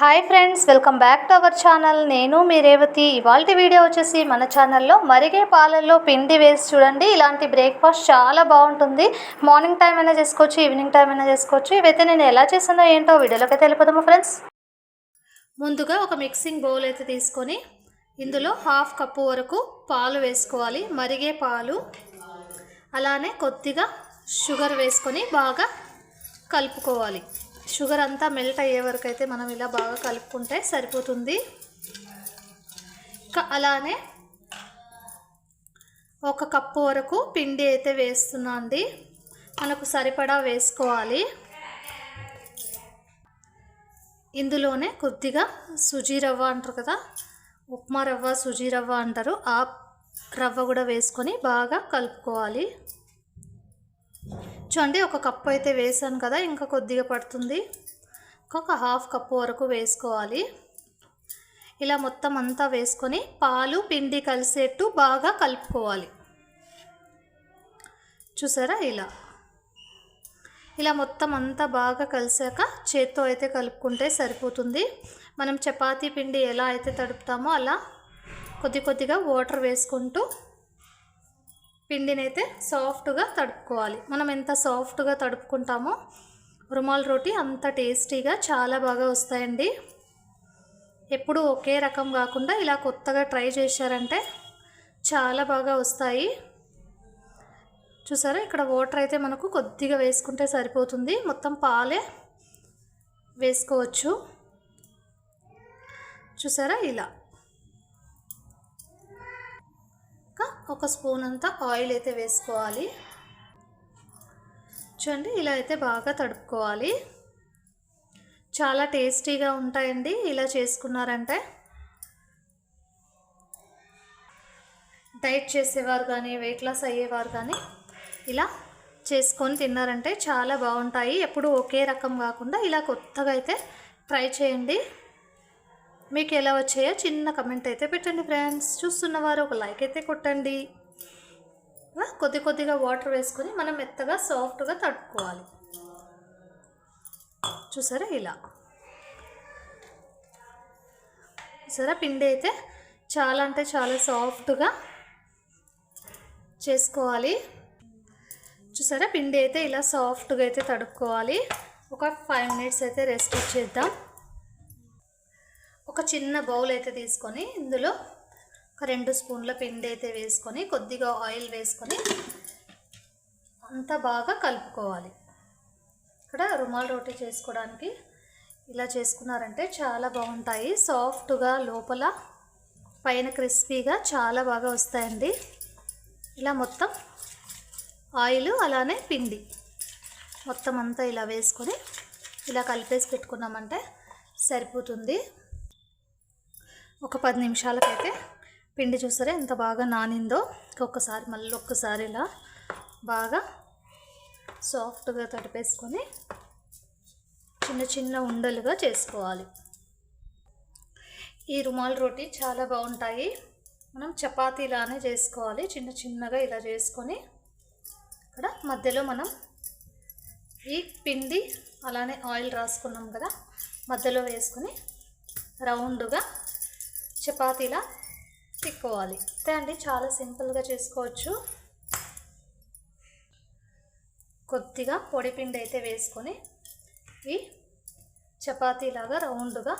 Hi friends welcome back to our channel నేను మీ రేవతి. ఇవాళ వీడియో వచ్చేసి మన ఛానల్లో మరిగే పాలల్లో పిండి వేసి చూడండి. ఇలాంటి బ్రేక్ఫాస్ట్ చాలా బాగుంటుంది. మార్నింగ్ టైం అయినా చేసుకోవచ్చు ఈవినింగ్ టైం అయినా చేసుకోవచ్చు. ఇవైతే నేను ఎలా చేసానో ఏంటో వీడియోలోకి అయితే ఫ్రెండ్స్ ముందుగా ఒక మిక్సింగ్ బౌల్ అయితే తీసుకొని ఇందులో హాఫ్ కప్పు వరకు పాలు వేసుకోవాలి. మరిగే పాలు. అలానే కొద్దిగా షుగర్ వేసుకొని బాగా కలుపుకోవాలి. షుగర్ అంతా మెల్ట్ అయ్యే వరకు అయితే మనం ఇలా బాగా కలుపుకుంటే సరిపోతుంది. ఇంకా అలానే ఒక కప్పు వరకు పిండి అయితే వేస్తున్నా అండి. మనకు సరిపడా వేసుకోవాలి. ఇందులోనే కొద్దిగా సుజీ రవ్వ అంటారు కదా ఉప్మా రవ్వ సుజీ రవ్వ అంటారు. ఆ రవ్వ కూడా వేసుకొని బాగా కలుపుకోవాలి. చూడండి ఒక కప్పు అయితే వేసాను కదా ఇంకా కొద్దిగా పడుతుంది. ఒక హాఫ్ కప్పు వరకు వేసుకోవాలి. ఇలా మొత్తం అంతా వేసుకొని పాలు పిండి కలిసేట్టు బాగా కలుపుకోవాలి. చూసారా ఇలా? ఇలా మొత్తం అంతా బాగా కలిసాక చేత్తో అయితే కలుపుకుంటే సరిపోతుంది. మనం చపాతీ పిండి ఎలా అయితే తడుపుతామో అలా కొద్ది కొద్దిగా వాటర్ వేసుకుంటూ పిండిని అయితే సాఫ్ట్గా తడుపుకోవాలి. మనం ఎంత సాఫ్ట్గా తడుపుకుంటామో రుమాల్ రోటీ అంత టేస్టీగా చాలా బాగా వస్తాయండి. ఎప్పుడు ఒకే రకం కాకుండా ఇలా కొత్తగా ట్రై చేశారంటే చాలా బాగా వస్తాయి. చూసారా? ఇక్కడ వాటర్ అయితే మనకు కొద్దిగా వేసుకుంటే సరిపోతుంది. మొత్తం పాలే వేసుకోవచ్చు. చూసారా? ఇలా. ఒక స్పూన్ అంతా ఆయిల్ అయితే వేసుకోవాలి. చూడండి ఇలా అయితే బాగా తడుపుకోవాలి. చాలా టేస్టీగా ఉంటాయండి ఇలా చేసుకున్నారంటే. డైట్ చేసేవారు కానీ వెయిట్ లాస్ అయ్యేవారు కానీ ఇలా చేసుకొని తిన్నారంటే చాలా బాగుంటాయి. ఎప్పుడు ఒకే రకం కాకుండా ఇలా కొత్తగా అయితే ట్రై చేయండి. మీకు ఎలా వచ్చాయో చిన్న కమెంట్ అయితే పెట్టండి ఫ్రెండ్స్ చూస్తున్నవారు ఒక లైక్ అయితే కొట్టండి. కొద్ది కొద్దిగా వాటర్ వేసుకొని మనం మెత్తగా సాఫ్ట్గా తట్టుకోవాలి చూసారా ఇలా? చూసారా? పిండి అయితే చాలా అంటే చాలా సాఫ్ట్గా చేసుకోవాలి. చూసారా? పిండి అయితే ఇలా సాఫ్ట్గా అయితే తడుపుకోవాలి ఒక ఫైవ్ మినిట్స్ అయితే రెస్ట్ ఇచ్చేద్దాం. ఒక చిన్న బౌల్ అయితే తీసుకొని ఇందులో ఒక రెండు స్పూన్ల పిండి అయితే వేసుకొని కొద్దిగా ఆయిల్ వేసుకొని అంతా బాగా కలుపుకోవాలి. ఇక్కడ రుమాల్ రోటీ చేసుకోవడానికి ఇలా చేసుకున్నారంటే చాలా బాగుంటాయి. సాఫ్ట్గా లోపల పైన క్రిస్పీగా చాలా బాగా వస్తాయండి. ఇలా మొత్తం ఆయిల్ అలానే పిండి మొత్తం అంతా ఇలా వేసుకొని ఇలా కలిపేసి పెట్టుకున్నామంటే సరిపోతుంది. ఒక పది నిమిషాలకైతే పిండి చూసారా ఎంత బాగా నానిందో. ఒక్కసారి మళ్ళీ ఒక్కసారి ఇలా బాగా సాఫ్ట్గా తడిపేసుకొని చిన్న చిన్న ఉండలుగా చేసుకోవాలి. ఈ రుమాల్ రోటీ చాలా బాగుంటాయి. మనం చపాతీలానే చేసుకోవాలి. చిన్న చిన్నగా ఇలా చేసుకొని ఇక్కడ మధ్యలో మనం ఈ పిండి అలానే ఆయిల్ రాసుకున్నాం కదా మధ్యలో వేసుకొని రౌండ్గా చపాతీలా తిక్కోవాలి అంతే అండి చాలా సింపుల్గా చేసుకోవచ్చు. కొద్దిగా పొడిపిండి అయితే వేసుకొని ఈ చపాతీలాగా రౌండ్గా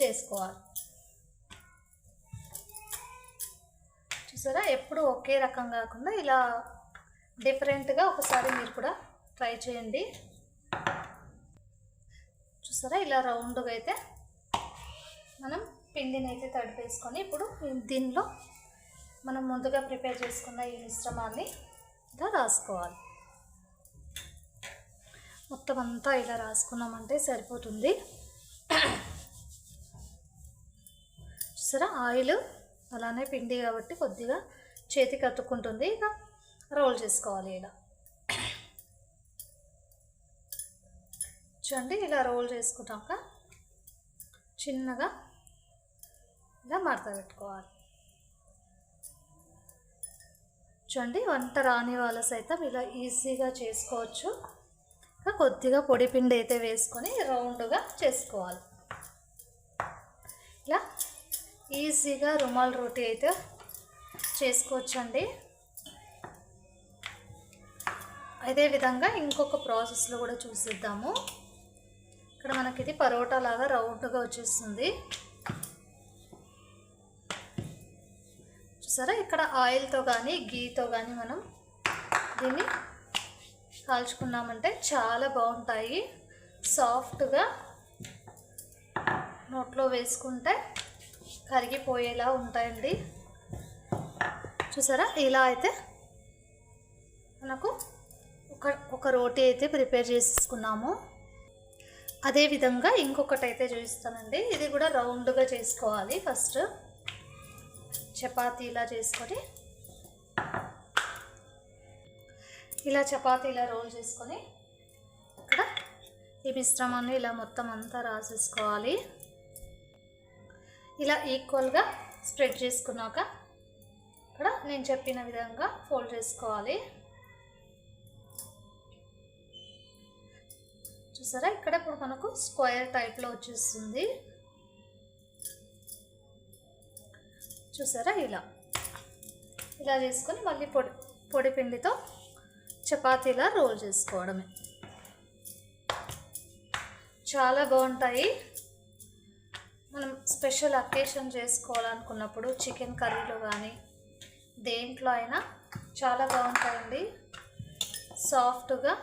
చేసుకోవాలి. చూసారా? ఎప్పుడు ఒకే రకం కాకుండా ఇలా డిఫరెంట్గా ఒకసారి మీరు కూడా ట్రై చేయండి. చూసారా? ఇలా రౌండ్గా అయితే మనం పిండిని అయితే తడిపేసుకొని ఇప్పుడు దీనిలో మనం ముందుగా ప్రిపేర్ చేసుకున్న ఈ మిశ్రమాన్ని ఇలా రాసుకోవాలి. మొత్తం అంతా ఇలా రాసుకున్నామంటే సరిపోతుంది. చూసారా? ఆయిల్ అలానే పిండి కాబట్టి కొద్దిగా చేతికి అతుక్కుంటుంది. ఇక రోల్ చేసుకోవాలి ఇలా. చూడండి ఇలా రోల్ చేసుకున్నాక చిన్నగా ఇలా మడత పెట్టుకోవాలి. చూడండి వంట రాని వాళ్ళ సైతం ఇలా ఈజీగా చేసుకోవచ్చు. ఇంకా కొద్దిగా పొడి పిండి అయితే వేసుకొని రౌండ్గా చేసుకోవాలి. ఇలా ఈజీగా రుమాల్ రోటీ అయితే చేసుకోవచ్చండి. అదే విధంగా ఇంకొక ప్రాసెస్లో కూడా చూసిద్దాము. ఇక్కడ మనకి ఇది పరోటా లాగా రౌండ్గా వచ్చేస్తుంది. చూసారా ఇక్కడ ఆయిల్తో కానీ గీతో కానీ మనం దీన్ని కాల్చుకున్నామంటే చాలా బాగుంటాయి. సాఫ్ట్గా నోట్లో వేసుకుంటే కరిగిపోయేలా ఉంటాయండి. చూసారా? ఇలా అయితే మనకు ఒక ఒక రోటీ అయితే ప్రిపేర్ చేసేసుకున్నాము. అదేవిధంగా ఇంకొకటి అయితే చూపిస్తానండి. ఇది కూడా రౌండ్గా చేసుకోవాలి ఫస్ట్. చపాతీ ఇలా చేసుకొని ఇలా చపాతీ ఇలా రోల్ చేసుకొని ఇక్కడ ఈ మిశ్రమాన్ని ఇలా మొత్తం అంతా రాసేసుకోవాలి. ఇలా ఈక్వల్గా స్ప్రెడ్ చేసుకున్నాక ఇక్కడ నేను చెప్పిన విధంగా ఫోల్డ్ చేసుకోవాలి. చూసారా? ఇక్కడ ఇప్పుడు మనకు స్క్వేర్ టైప్లో వచ్చేస్తుంది. చూసారా? ఇలా. ఇలా చేసుకొని మళ్ళీ పొడి పొడి పిండితో చపాతీలా రోల్ చేసుకోవడమే. చాలా బాగుంటాయి. మనం స్పెషల్ అకేషన్ చేసుకోవాలనుకున్నప్పుడు చికెన్ కర్రీలో కానీ దేంట్లో అయినా చాలా బాగుంటాయండి. సాఫ్ట్గా.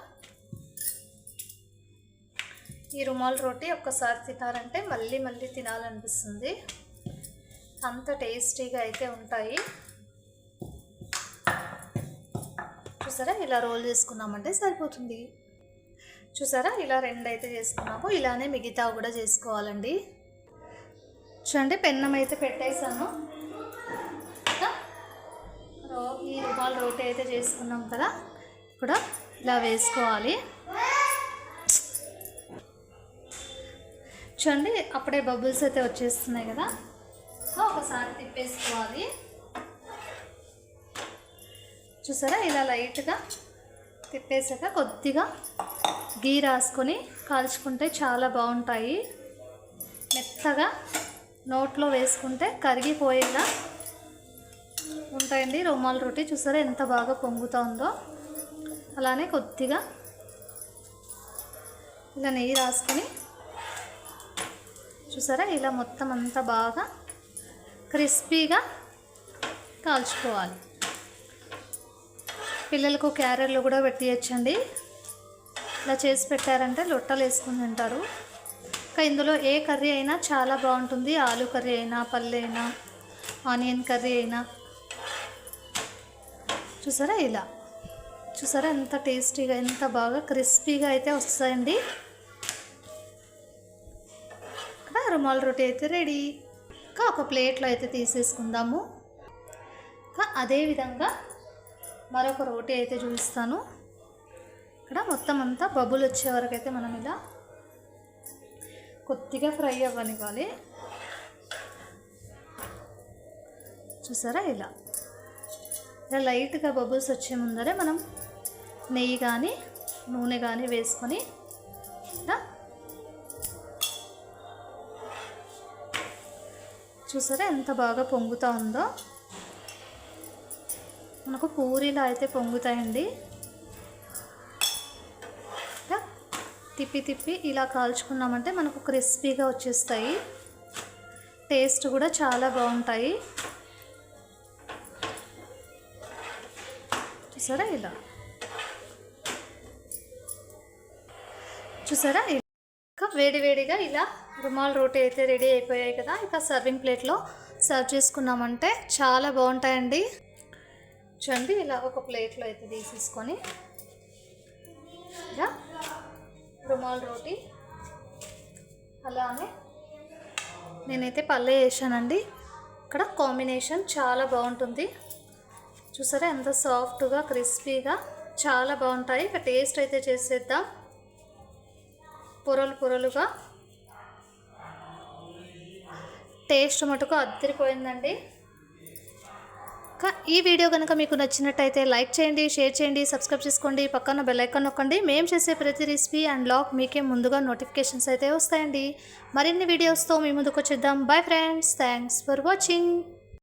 ఈ రుమాల్ రోటీ ఒక్కసారి తినారంటే మళ్ళీ మళ్ళీ తినాలనిపిస్తుంది. అంత టేస్టీగా అయితే ఉంటాయి. చూసారా? ఇలా రోల్ చేసుకున్నామంటే సరిపోతుంది. చూసారా? ఇలా రెండు అయితే చేసుకున్నాము. ఇలానే మిగతా కూడా చేసుకోవాలండి. చూడండి పెన్నం అయితే పెట్టేశాను. రో- ఈ రుమాల్ రోటీ అయితే చేసుకున్నాం కదా? కూడా ఇలా వేసుకోవాలి. చూడండి అప్పుడే బబుల్స్ అయితే వచ్చేస్తున్నాయి కదా? సో ఒకసారి తిప్పేసుకోవాలి. చూసారా? ఇలా లైట్గా తిప్పేసాక కొద్దిగా గీ రాసుకొని కాల్చుకుంటే చాలా బాగుంటాయి. మెత్తగా నోట్లో వేసుకుంటే కరిగిపోయేలా ఉంటాయండి రుమాల్ రొట్టి. చూసారా? ఎంత బాగా పొంగుతుందో. అలానే కొద్దిగా ఇలా నెయ్యి రాసుకొని చూసారా? ఇలా మొత్తం అంతా బాగా క్రిస్పీగా కాల్చుకోవాలి. పిల్లలకు క్యారెట్లు కూడా పెట్టియచ్చండి. ఇలా చేసి పెట్టారంటే లొట్టలు వేసుకుని తింటారు. ఇంకా ఇందులో ఏ కర్రీ అయినా చాలా బాగుంటుంది. ఆలు కర్రీ అయినా పల్లె అయినా ఆనియన్ కర్రీ అయినా. చూసారా ఇలా? చూసారా ఎంత టేస్టీగా ఎంత బాగా క్రిస్పీగా అయితే వస్తాయండి. ఇక్కడ రుమాల్ రొటీ అయితే రెడీ. ఇంకా ఒక ప్లేట్లో అయితే తీసేసుకుందాము. ఇంకా అదేవిధంగా మరొక రోటీ అయితే చూపిస్తాను. ఇక్కడ మొత్తం అంతా బబుల్ వచ్చే వరకు అయితే మనం ఇలా కొద్దిగా ఫ్రై అవ్వనివ్వాలి. చూసారా ఇలా? ఇలా లైట్గా బబుల్స్ వచ్చే ముందరే మనం నెయ్యి కానీ నూనె కానీ వేసుకొని చూసారా ఎంత బాగా పొంగుతూ ఉందో? మనకు పూరీలా అయితే పొంగుతాయండి. తిప్పి తిప్పి ఇలా కాల్చుకున్నామంటే మనకు క్రిస్పీగా వచ్చేస్తాయి. టేస్ట్ కూడా చాలా బాగుంటాయి. చూసారా ఇలా? చూసారా ఇలా వేడివేడిగా ఇలా రుమాల్ రోటీ అయితే రెడీ అయిపోయాయి కదా ఇక సర్వింగ్ ప్లేట్లో సర్వ్ చేసుకున్నామంటే చాలా బాగుంటాయండి. చూడండి ఇలా ఒక ప్లేట్లో అయితే తీసేసుకొని ఇలా రుమాల్ రోటీ అలానే నేనైతే పల్లె వేసానండి ఇక్కడ కాంబినేషన్ చాలా బాగుంటుంది. చూసారా ఎంత సాఫ్ట్గా క్రిస్పీగా చాలా బాగుంటాయి. ఇక టేస్ట్ అయితే చేసేద్దాం. పొరలు పొరలుగా టేస్ట్ మటుకు అద్దరిపోయిందండి. ఈ వీడియో కనుక మీకు నచ్చినట్టయితే లైక్ చేయండి షేర్ చేయండి సబ్స్క్రైబ్ చేసుకోండి పక్కన బెల్లైకాన్ నొక్కండి. మేము చేసే ప్రతి రెసిపీ అండ్ లాక్ మీకే ముందుగా నోటిఫికేషన్స్ అయితే వస్తాయండి. మరిన్ని వీడియోస్తో మీ ముందుకు వచ్చేద్దాం. Bye friends. Thanks for watching.